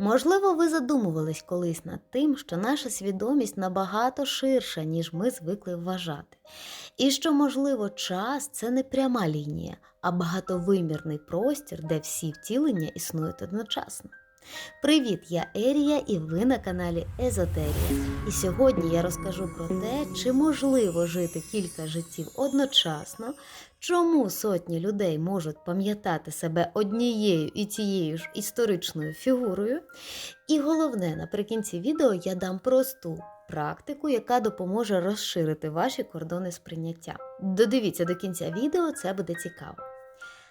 Можливо, ви задумувались колись над тим, що наша свідомість набагато ширша, ніж ми звикли вважати, і що, можливо, час це не пряма лінія, а багатовимірний простір, де всі втілення існують одночасно. Привіт, я Ерія і ви на каналі Езотерія. І сьогодні я розкажу про те, чи можливо жити кілька життів одночасно, чому сотні людей можуть пам'ятати себе однією і тією ж історичною фігурою. І головне, наприкінці відео я дам просту практику, яка допоможе розширити ваші кордони сприйняття. Додивіться до кінця відео, це буде цікаво.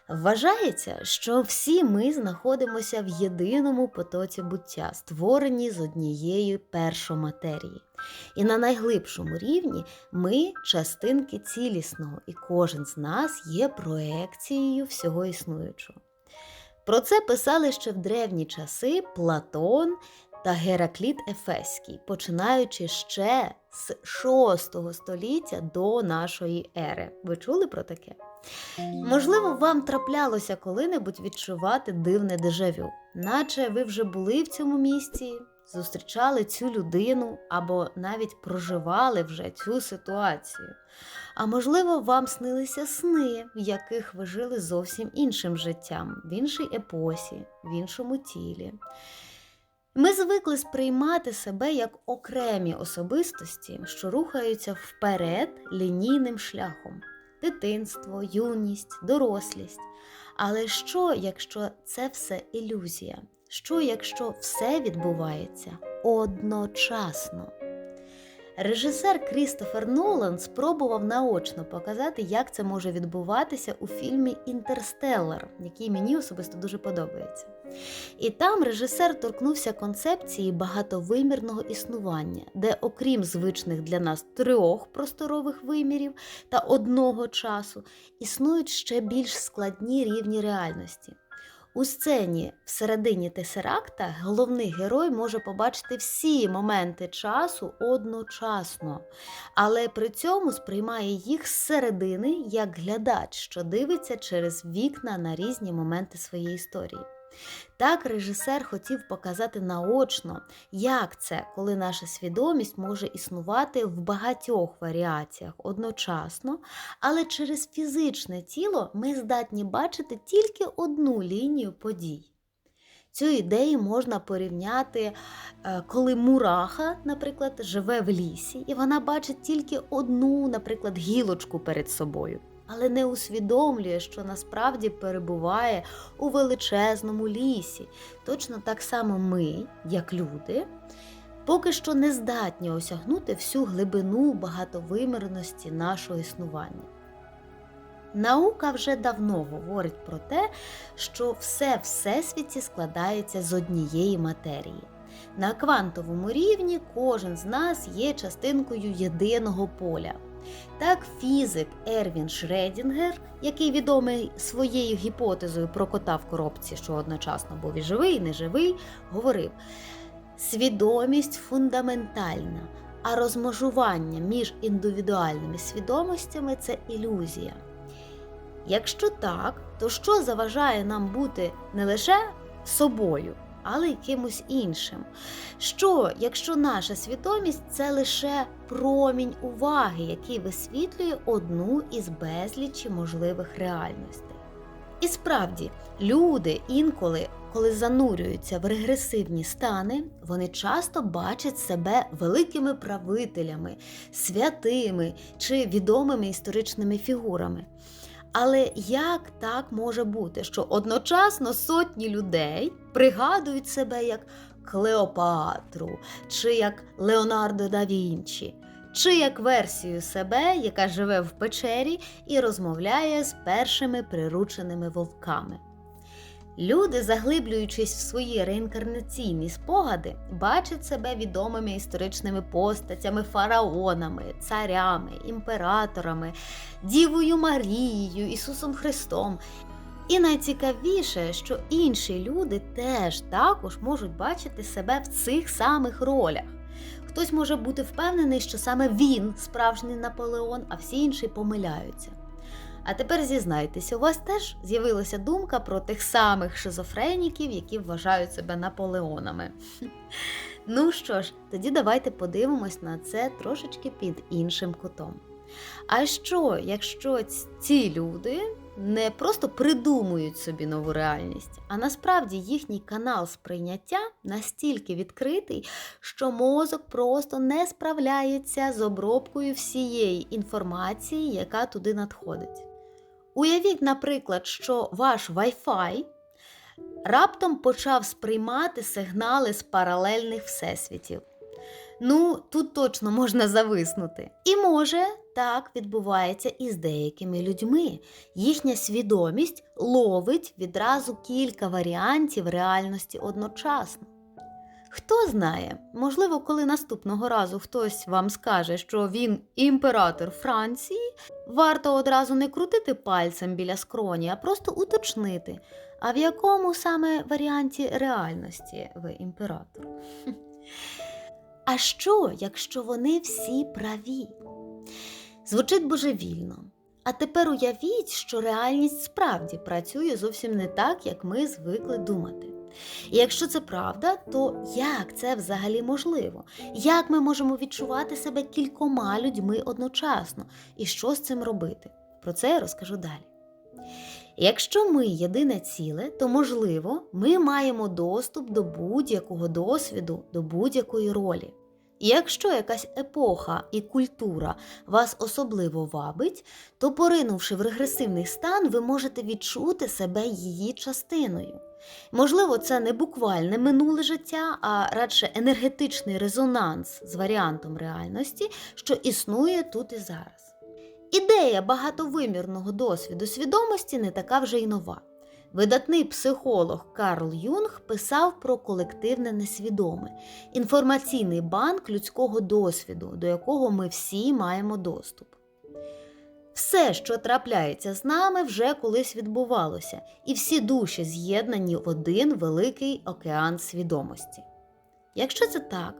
Вважається, що всі ми знаходимося в єдиному потоці буття, створені з однієї першоматерії. І на найглибшому рівні ми частинки цілісного, і кожен з нас є проекцією всього існуючого. Про це писали ще в древні часи Платон та Геракліт Ефеський, починаючи ще з 6 століття до нашої ери. Ви чули про таке? Можливо, вам траплялося коли-небудь відчувати дивне дежавю, наче ви вже були в цьому місці, зустрічали цю людину або навіть проживали вже цю ситуацію. А можливо, вам снилися сни, в яких ви жили зовсім іншим життям, в іншій епосі, в іншому тілі. Ми звикли сприймати себе як окремі особистості, що рухаються вперед лінійним шляхом дитинство, юність, дорослість. Але що, якщо це все ілюзія? Що, якщо все відбувається одночасно? Режисер Крістофер Нолан спробував наочно показати, як це може відбуватися у фільмі Інтерстеллар, який мені особисто дуже подобається. І там режисер торкнувся концепції багатовимірного існування, де, окрім звичних для нас трьох просторових вимірів та одного часу, існують ще більш складні рівні реальності. У сцені всередині Тесеракта головний герой може побачити всі моменти часу одночасно, але при цьому сприймає їх зсередини як глядач, що дивиться через вікна на різні моменти своєї історії. Так режисер хотів показати наочно, як це, коли наша свідомість може існувати в багатьох варіаціях одночасно, але через фізичне тіло ми здатні бачити тільки одну лінію подій. Цю ідею можна порівняти, е, коли мураха, наприклад, живе в лісі, і вона бачить тільки одну, наприклад, гілочку перед собою але не усвідомлює, що насправді перебуває у величезному лісі. Точно так само ми, як люди, поки що не здатні осягнути всю глибину багатовимірності нашого існування. Наука вже давно говорить про те, що все всесвіті складається з однієї матерії. На квантовому рівні кожен з нас є частинкою єдиного поля. Так, фізик Ервін Шредінгер, який відомий своєю гіпотезою про кота в коробці, що одночасно був і живий, і неживий, говорив: свідомість фундаментальна, а розмежування між індивідуальними свідомостями це ілюзія. Якщо так, то що заважає нам бути не лише собою? Але й кимось іншим. Що, якщо наша свідомість це лише промінь уваги, який висвітлює одну із безлічі можливих реальностей? І справді, люди інколи, коли занурюються в регресивні стани, вони часто бачать себе великими правителями, святими чи відомими історичними фігурами. Але як так може бути, що одночасно сотні людей пригадують себе як Клеопатру, чи як Леонардо да Вінчі, чи як версію себе, яка живе в печері і розмовляє з першими прирученими вовками? Люди, заглиблюючись в свої реінкарнаційні спогади, бачать себе відомими історичними постатями, фараонами, царями, імператорами, Дівою Марією, Ісусом Христом. І найцікавіше, що інші люди теж також можуть бачити себе в цих самих ролях. Хтось може бути впевнений, що саме він справжній Наполеон, а всі інші помиляються. А тепер зізнайтеся, у вас теж з'явилася думка про тих самих шизофреніків, які вважають себе Наполеонами. Ну що ж, тоді давайте подивимось на це трошечки під іншим кутом. А що, якщо ці люди не просто придумують собі нову реальність, а насправді їхній канал сприйняття настільки відкритий, що мозок просто не справляється з обробкою всієї інформації, яка туди надходить. Уявіть, наприклад, що ваш Wi-Fi раптом почав сприймати сигнали з паралельних всесвітів. Ну, тут точно можна зависнути. І може так відбувається і з деякими людьми. Їхня свідомість ловить відразу кілька варіантів реальності одночасно. Хто знає, можливо, коли наступного разу хтось вам скаже, що він імператор Франції, варто одразу не крутити пальцем біля скроні, а просто уточнити, а в якому саме варіанті реальності ви імператор. А що, якщо вони всі праві? Звучить божевільно. А тепер уявіть, що реальність справді працює зовсім не так, як ми звикли думати. І якщо це правда, то як це взагалі можливо? Як ми можемо відчувати себе кількома людьми одночасно? І що з цим робити? Про це я розкажу далі. Якщо ми єдине ціле, то можливо, ми маємо доступ до будь-якого досвіду, до будь-якої ролі. І якщо якась епоха і культура вас особливо вабить, то поринувши в регресивний стан, ви можете відчути себе її частиною. Можливо, це не буквальне минуле життя, а радше енергетичний резонанс з варіантом реальності, що існує тут і зараз. Ідея багатовимірного досвіду свідомості не така вже й нова. Видатний психолог Карл Юнг писав про колективне несвідоме, інформаційний банк людського досвіду, до якого ми всі маємо доступ. Все, що трапляється з нами, вже колись відбувалося, і всі душі з'єднані в один великий океан свідомості. Якщо це так,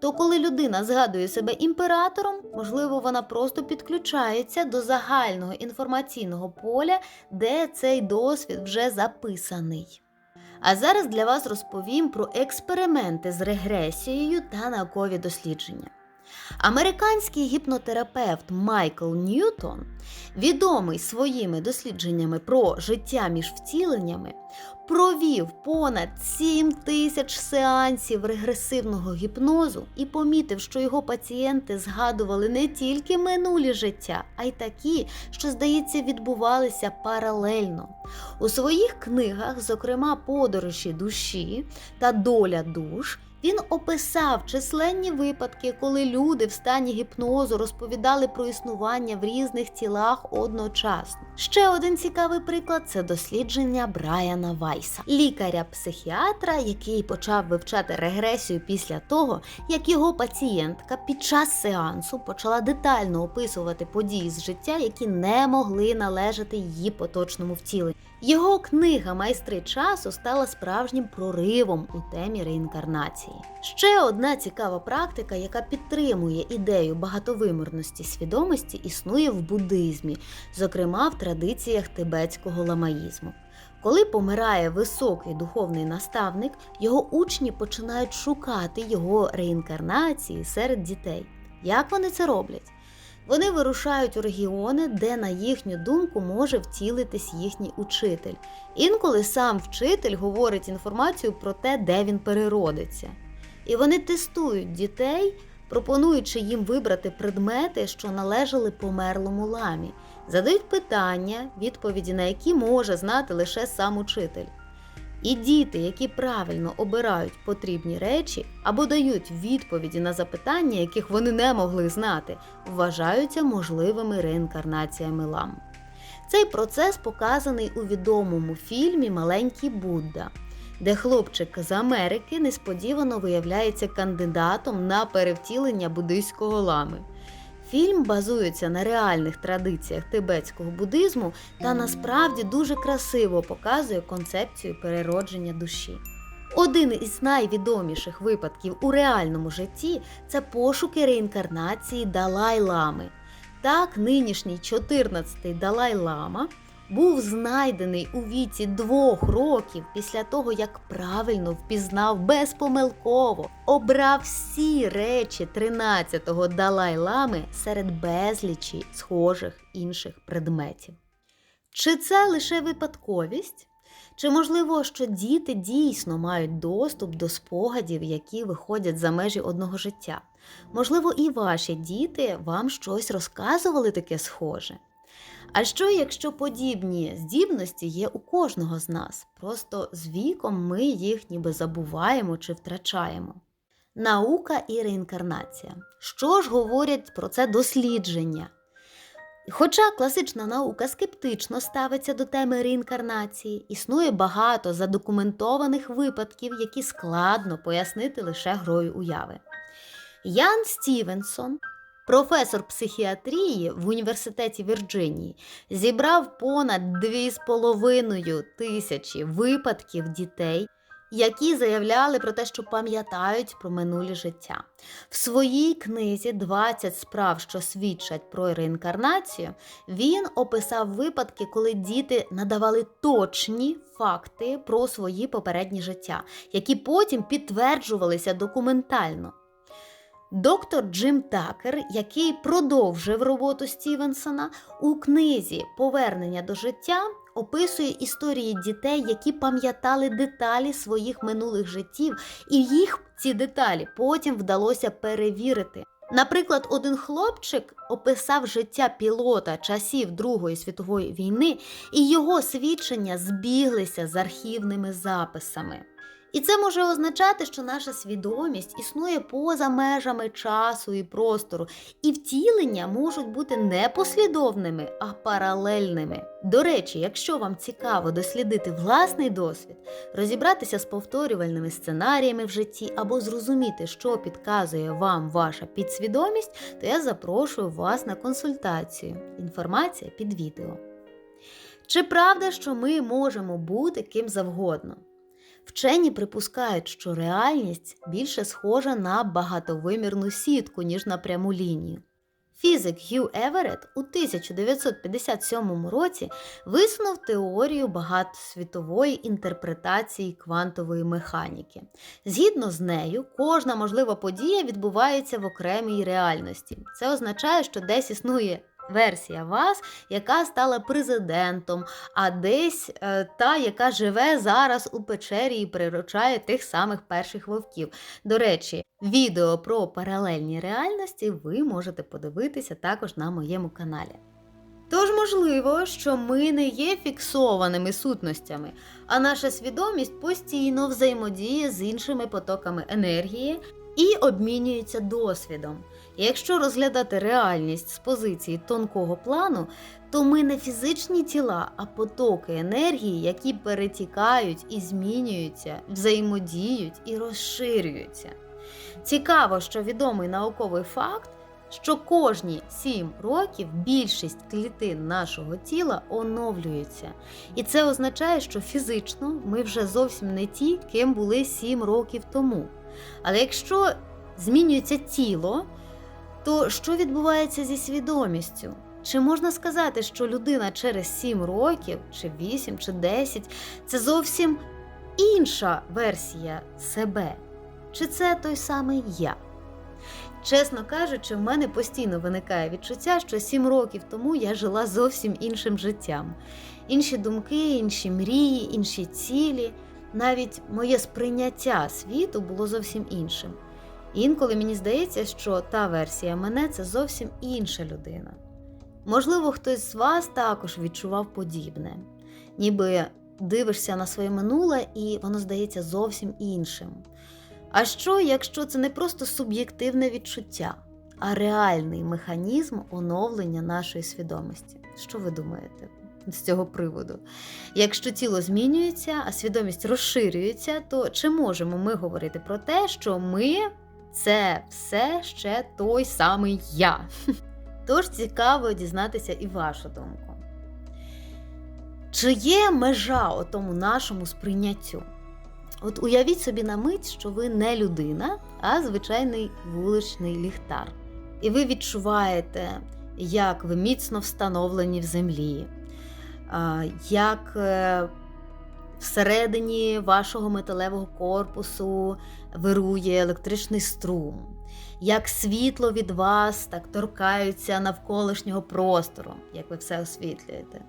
то коли людина згадує себе імператором, можливо, вона просто підключається до загального інформаційного поля, де цей досвід вже записаний. А зараз для вас розповім про експерименти з регресією та наукові дослідження. Американський гіпнотерапевт Майкл Ньютон, відомий своїми дослідженнями про життя між втіленнями, провів понад 7 тисяч сеансів регресивного гіпнозу і помітив, що його пацієнти згадували не тільки минулі життя, а й такі, що, здається, відбувалися паралельно. У своїх книгах, зокрема, подорожі душі та доля душ. Він описав численні випадки, коли люди в стані гіпнозу розповідали про існування в різних тілах одночасно. Ще один цікавий приклад це дослідження Брайана Вайса, лікаря-психіатра, який почав вивчати регресію після того, як його пацієнтка під час сеансу почала детально описувати події з життя, які не могли належати її поточному втіленню. Його книга Майстри часу стала справжнім проривом у темі реінкарнації. Ще одна цікава практика, яка підтримує ідею багатовимірності свідомості, існує в буддизмі, зокрема в традиціях тибетського ламаїзму. Коли помирає високий духовний наставник, його учні починають шукати його реінкарнації серед дітей. Як вони це роблять? Вони вирушають у регіони, де, на їхню думку, може втілитись їхній учитель. Інколи сам вчитель говорить інформацію про те, де він переродиться. І вони тестують дітей, пропонуючи їм вибрати предмети, що належали померлому ламі, задають питання, відповіді на які може знати лише сам учитель. І діти, які правильно обирають потрібні речі або дають відповіді на запитання, яких вони не могли знати, вважаються можливими реінкарнаціями лам. Цей процес показаний у відомому фільмі Маленький Будда, де хлопчик з Америки несподівано виявляється кандидатом на перевтілення буддийського лами. Фільм базується на реальних традиціях тибетського буддизму та насправді дуже красиво показує концепцію переродження душі. Один із найвідоміших випадків у реальному житті це пошуки реінкарнації Далай Лами. Так, нинішній 14-й Далай-Лама був знайдений у віці двох років після того, як правильно впізнав безпомилково, обрав всі речі 13-го Далай-Лами серед безлічі схожих інших предметів. Чи це лише випадковість? Чи можливо, що діти дійсно мають доступ до спогадів, які виходять за межі одного життя? Можливо, і ваші діти вам щось розказували таке схоже. А що, якщо подібні здібності є у кожного з нас? Просто з віком ми їх ніби забуваємо чи втрачаємо. Наука і реінкарнація. Що ж говорять про це дослідження? Хоча класична наука скептично ставиться до теми реінкарнації, існує багато задокументованих випадків, які складно пояснити лише грою уяви. Ян Стівенсон, професор психіатрії в університеті Вірджинії, зібрав понад 2,5 тисячі випадків дітей, які заявляли про те, що пам'ятають про минулі життя. В своїй книзі «20 справ, що свідчать про реінкарнацію, він описав випадки, коли діти надавали точні факти про свої попередні життя, які потім підтверджувалися документально. Доктор Джим Такер, який продовжив роботу Стівенсона, у книзі Повернення до життя описує історії дітей, які пам'ятали деталі своїх минулих життів, і їх ці деталі потім вдалося перевірити. Наприклад, один хлопчик описав життя пілота часів Другої світової війни, і його свідчення збіглися з архівними записами. І це може означати, що наша свідомість існує поза межами часу і простору, і втілення можуть бути не послідовними, а паралельними. До речі, якщо вам цікаво дослідити власний досвід, розібратися з повторювальними сценаріями в житті або зрозуміти, що підказує вам ваша підсвідомість, то я запрошую вас на консультацію. Інформація під відео. Чи правда, що ми можемо бути ким завгодно? Вчені припускають, що реальність більше схожа на багатовимірну сітку, ніж на пряму лінію. Фізик Г'ю Еверетт у 1957 році висунув теорію багатосвітової інтерпретації квантової механіки. Згідно з нею, кожна можлива подія відбувається в окремій реальності. Це означає, що десь існує версія вас, яка стала президентом, а десь е, та, яка живе зараз у печері і приручає тих самих перших вовків. До речі, відео про паралельні реальності ви можете подивитися також на моєму каналі. Тож, можливо, що ми не є фіксованими сутностями, а наша свідомість постійно взаємодіє з іншими потоками енергії і обмінюється досвідом. Якщо розглядати реальність з позиції тонкого плану, то ми не фізичні тіла, а потоки енергії, які перетікають і змінюються, взаємодіють і розширюються. Цікаво, що відомий науковий факт, що кожні 7 років більшість клітин нашого тіла оновлюється. І це означає, що фізично ми вже зовсім не ті, ким були 7 років тому. Але якщо змінюється тіло, то що відбувається зі свідомістю? Чи можна сказати, що людина через 7 років, чи 8, чи 10 це зовсім інша версія себе? Чи це той самий я? Чесно кажучи, в мене постійно виникає відчуття, що 7 років тому я жила зовсім іншим життям. Інші думки, інші мрії, інші цілі, навіть моє сприйняття світу було зовсім іншим. Інколи мені здається, що та версія мене це зовсім інша людина. Можливо, хтось з вас також відчував подібне, ніби дивишся на своє минуле і воно здається зовсім іншим. А що, якщо це не просто суб'єктивне відчуття, а реальний механізм оновлення нашої свідомості? Що ви думаєте з цього приводу? Якщо тіло змінюється, а свідомість розширюється, то чи можемо ми говорити про те, що ми це все ще той самий я? Тож цікаво дізнатися і вашу думку. Чи є межа у тому нашому сприйняттю? От уявіть собі на мить, що ви не людина, а звичайний вуличний ліхтар. І ви відчуваєте як ви міцно встановлені в землі, як е, всередині вашого металевого корпусу вирує електричний струм, як світло від вас так торкаються навколишнього простору, як ви все освітлюєте.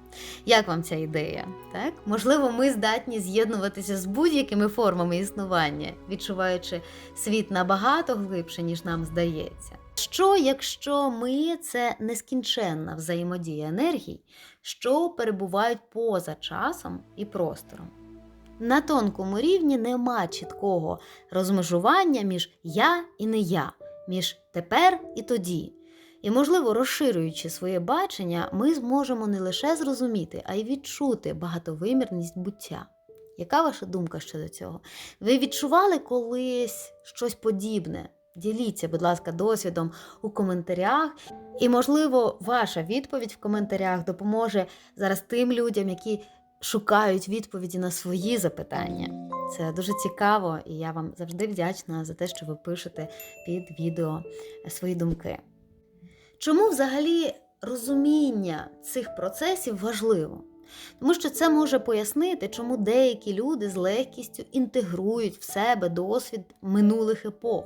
Як вам ця ідея? Так? Можливо, ми здатні з'єднуватися з будь-якими формами існування, відчуваючи світ набагато глибше, ніж нам здається. Що, якщо ми це нескінченна взаємодія енергій, що перебувають поза часом і простором? На тонкому рівні нема чіткого розмежування між я і не я, між тепер і тоді. І, можливо, розширюючи своє бачення, ми зможемо не лише зрозуміти, а й відчути багатовимірність буття. Яка ваша думка щодо цього? Ви відчували колись щось подібне? Діліться, будь ласка, досвідом у коментарях. І, можливо, ваша відповідь в коментарях допоможе зараз тим людям, які шукають відповіді на свої запитання. Це дуже цікаво, і я вам завжди вдячна за те, що ви пишете під відео свої думки. Чому взагалі розуміння цих процесів важливо? Тому що це може пояснити, чому деякі люди з легкістю інтегрують в себе досвід минулих епох,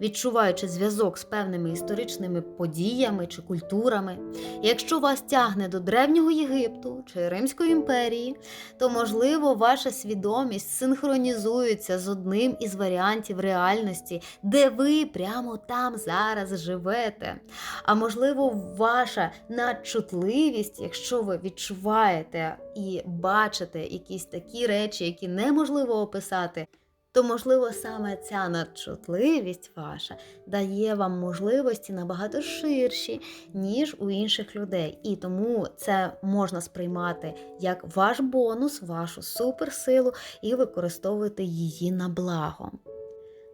відчуваючи зв'язок з певними історичними подіями чи культурами. І якщо вас тягне до древнього Єгипту чи Римської імперії, то можливо ваша свідомість синхронізується з одним із варіантів реальності, де ви прямо там зараз живете. А можливо, ваша надчутливість, якщо ви відчуваєте і бачите якісь такі речі, які неможливо описати. То, можливо, саме ця надчутливість ваша дає вам можливості набагато ширші, ніж у інших людей. І тому це можна сприймати як ваш бонус, вашу суперсилу і використовувати її на благо.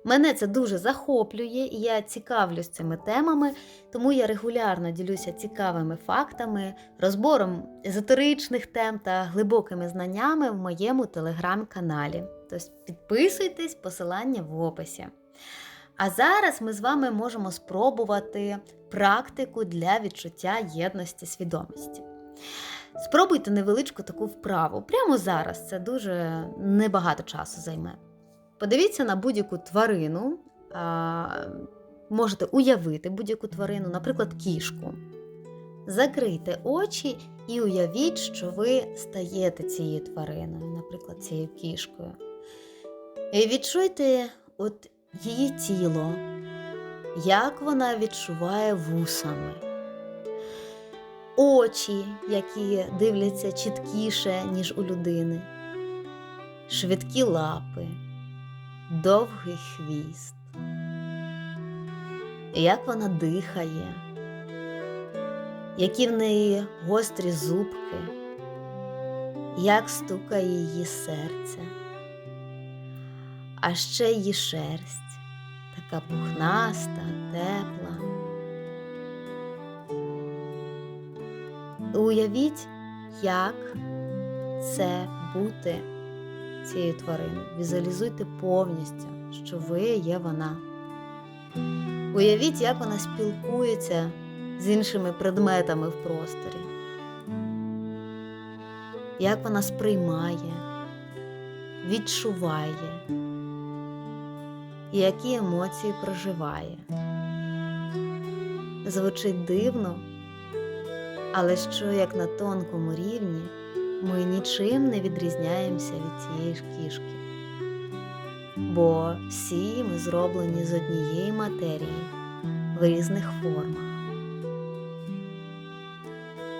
Мене це дуже захоплює, і я цікавлюсь цими темами, тому я регулярно ділюся цікавими фактами, розбором езотеричних тем та глибокими знаннями в моєму телеграм-каналі. Тож підписуйтесь, посилання в описі. А зараз ми з вами можемо спробувати практику для відчуття єдності свідомості. Спробуйте невеличку таку вправу прямо зараз. Це дуже небагато часу займе. Подивіться на будь-яку тварину, можете уявити будь-яку тварину, наприклад, кішку. Закрийте очі і уявіть, що ви стаєте цією твариною, наприклад, цією кішкою. І відчуйте от її тіло, як вона відчуває вусами, очі, які дивляться чіткіше, ніж у людини, швидкі лапи довгий хвіст, як вона дихає, які в неї гострі зубки, як стукає її серце, а ще її шерсть, така пухнаста, тепла. Уявіть, як це бути цією твариною. Візуалізуйте повністю, що ви є вона. Уявіть, як вона спілкується з іншими предметами в просторі, як вона сприймає, відчуває, і які емоції проживає. Звучить дивно, але що як на тонкому рівні ми нічим не відрізняємося від цієї ж кішки. Бо всі ми зроблені з однієї матерії в різних формах.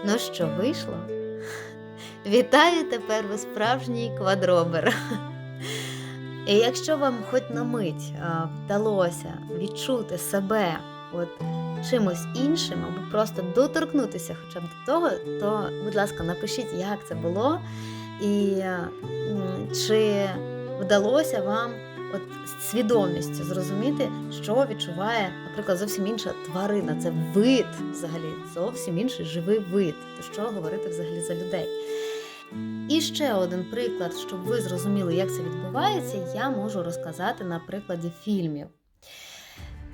Ну що, вийшло? Вітаю тепер ви справжній квадробер. І якщо вам хоч на мить вдалося відчути себе от чимось іншим, або просто доторкнутися хоча б до того, то, будь ласка, напишіть, як це було, і чи вдалося вам от свідомістю зрозуміти, що відчуває, наприклад, зовсім інша тварина. Це вид взагалі, зовсім інший живий вид. То що говорити взагалі за людей? І ще один приклад, щоб ви зрозуміли, як це відбувається, я можу розказати на прикладі фільмів.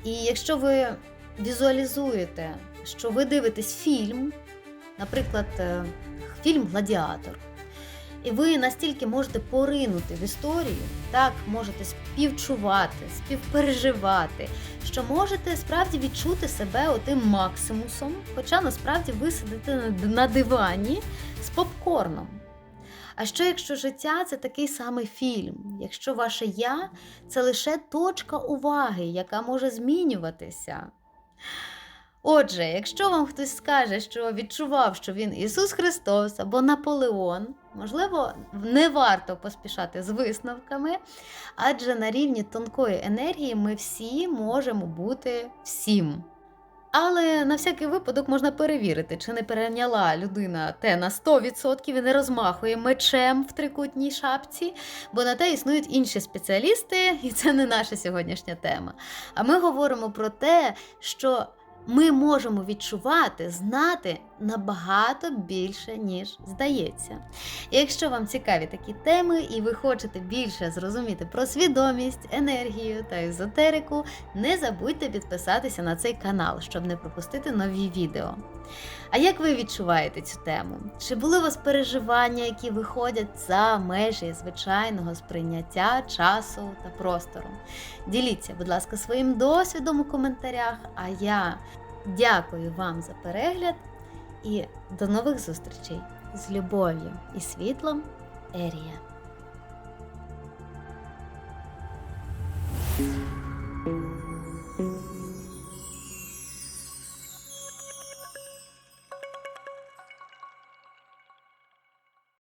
І якщо ви візуалізуєте, що ви дивитесь фільм, наприклад, е, фільм Гладіатор, і ви настільки можете поринути в історію, так можете співчувати, співпереживати, що можете справді відчути себе отим максимусом, хоча насправді ви сидите на- на дивані з попкорном. А що якщо життя це такий самий фільм? Якщо ваше я це лише точка уваги, яка може змінюватися? Отже, якщо вам хтось скаже, що відчував, що він Ісус Христос або Наполеон, можливо, не варто поспішати з висновками, адже на рівні тонкої енергії ми всі можемо бути всім. Але на всякий випадок можна перевірити, чи не перейняла людина те на 100% і не розмахує мечем в трикутній шапці, бо на те існують інші спеціалісти, і це не наша сьогоднішня тема. А ми говоримо про те, що ми можемо відчувати, знати набагато більше, ніж здається. Якщо вам цікаві такі теми, і ви хочете більше зрозуміти про свідомість, енергію та езотерику, не забудьте підписатися на цей канал, щоб не пропустити нові відео. А як ви відчуваєте цю тему? Чи були у вас переживання, які виходять за межі звичайного сприйняття часу та простору? Діліться, будь ласка, своїм досвідом у коментарях. А я дякую вам за перегляд і до нових зустрічей з любов'ю і світлом Ерія.